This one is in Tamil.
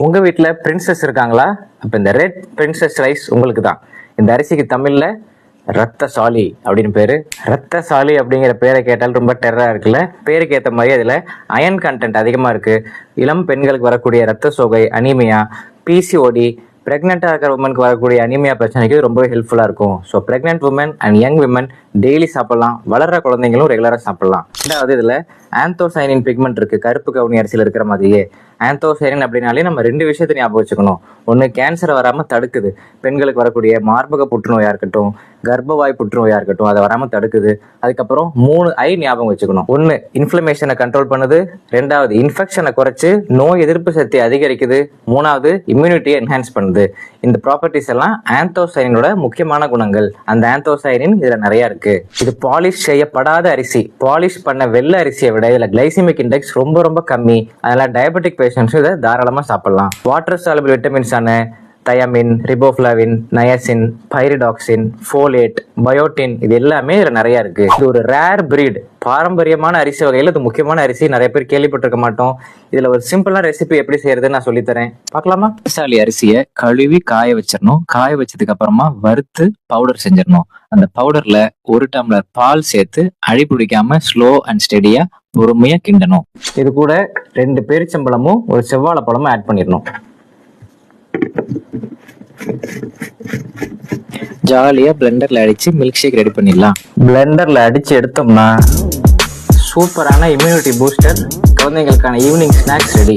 உங்க வீட்டில் பிரின்சஸ் இருக்காங்களா? அப்ப இந்த ரெட் பிரின்சஸ் ரைஸ் உங்களுக்கு தான் இந்த அரிசிக்கு தமிழ்ல ரத்த சாலி அப்படின்னு பேரு. ரத்த சாலி அப்படிங்கிற பேரை கேட்டால் ரொம்ப டெரரா இருக்குல்ல? பேருக்கு ஏற்ற மாதிரி அதுல அயன் கண்டென்ட் அதிகமா இருக்கு. இளம் பெண்களுக்கு வரக்கூடிய ரத்த சோகை அனிமையா பிசிஓடி ப்ரெக்னெண்ட்டாக இருக்கிற உமனுக்கு வரக்கூடிய அனிமியா பிரச்சனைக்கு ரொம்பவே ஹெல்ப்ஃபுல்லாக இருக்கும். So pregnant woman and young women daily சாப்பிடலாம். வளர்ற குழந்தைங்களும் ரெகுலராக சாப்பிடலாம். ரெண்டாவது இதில் ஆந்தோசைனின் பிக்மெண்ட் இருக்குது கருப்பு கவுனி அரிசியில் இருக்கிற மாதிரியே. ஆந்தோசைரின் அப்படின்னாலே நம்ம ரெண்டு விஷயத்தை ஞாபகம் வச்சுக்கணும். ஒன்று கேன்சர் வராமல் தடுக்குது. பெண்களுக்கு வரக்கூடிய மார்பக புற்றுநோயாக இருக்கட்டும் கர்ப்பவாய் புற்றுநோயாக இருக்கட்டும் அதை வராமல் தடுக்குது. அதுக்கப்புறம் மூணு ஐ ஞாபகம் வச்சுக்கணும். ஒன்று இன்ஃப்ளமேஷனை கண்ட்ரோல் பண்ணுது. ரெண்டாவது இன்ஃபெக்ஷனை குறைச்சி நோய் எதிர்ப்பு சக்தி அதிகரிக்குது. மூணாவது இம்யூனிட்டியை என்ஹான்ஸ் பண்ணுது. இந்த ப்ராப்பர்ட்டிஸ் எல்லாம் ஆந்தோசைனோட முக்கியமான குணங்கள். அந்த ஆந்தோசைனின் இதில் நிறைய இருக்குது இது பாலிஷ் செய்யப்படாத அரிசி. பாலிஷ் பண்ண வெள்ளை அரிசியை விட இதில் கிளைசிமிக் இண்டெக்ஸ் ரொம்ப ரொம்ப கம்மி. அதனால் டயபெட்டிக் பேஷண்ட்ஸும் இதை தாராளமா சாப்பிடலாம். வாட்டர் சாலபிள் விட்டமின்ஸ் ஆன thiamine riboflavin niacin pyridoxine folate biotin இது எல்லாமே இதுல நிறைய இருக்கு. இது ஒரு ரேர் பிரீட் பாரம்பரியமான அரிசி வகையில் இது முக்கியமான அரிசி. நிறைய பேர் கேள்விப்பட்டிருக்க மாட்டோம். இதுல ஒரு சிம்பிளான ரெசிபி எப்படி செய்யறதுன்னு நான் சொல்லித்தரேன். பார்க்கலாமா? மசாலி அரிசியை கழுவி காய வச்சிடணும். காய வச்சதுக்கு அப்புறமா வறுத்து பவுடர் செஞ்சிடணும். அந்த பவுடர்ல ஒரு டம்ளர் பால் சேர்த்து அழி பிடிக்காம ஸ்லோ அண்ட் ஸ்டெடியா பொறுமையா கிண்டணும். இது கூட ரெண்டு பேரிச்சம்பழமும் ஒரு செவ்வாழைப்பழமும் ஆட் பண்ணிடணும். ஜாலியா பிளெண்டர்ல அடிச்சு மில்க் ஷேக் ரெடி பண்ணிடலாம். பிளெண்டர்ல அடிச்சு எடுத்தோம்னா சூப்பரான இம்யூனிட்டி பூஸ்டர் குழந்தைங்களுக்கான ஈவினிங் ஸ்நாக்ஸ் ரெடி